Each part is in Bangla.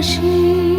ভালোবাসি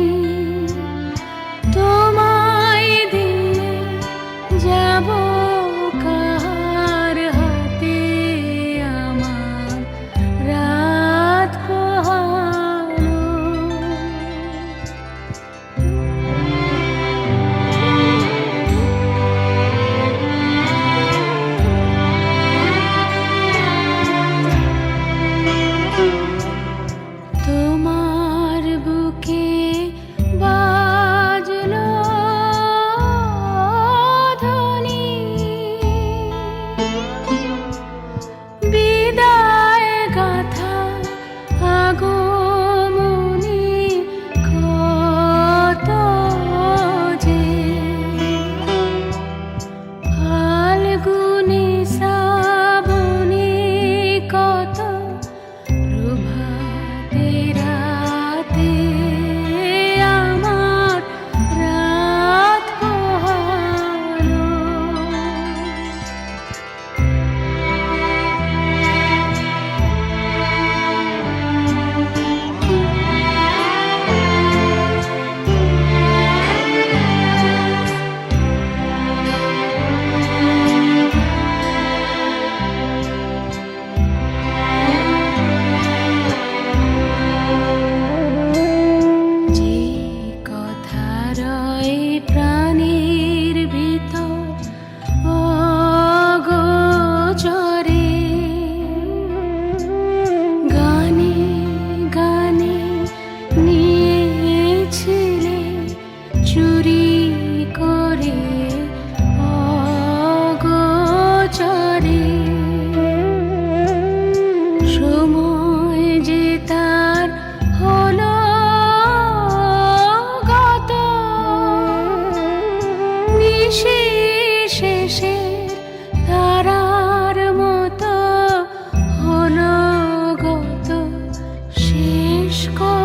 চুরি করে, অগচরে। সময় যে তার হলো গত, নিশেষে তারার মতো হল গত। শেষ কর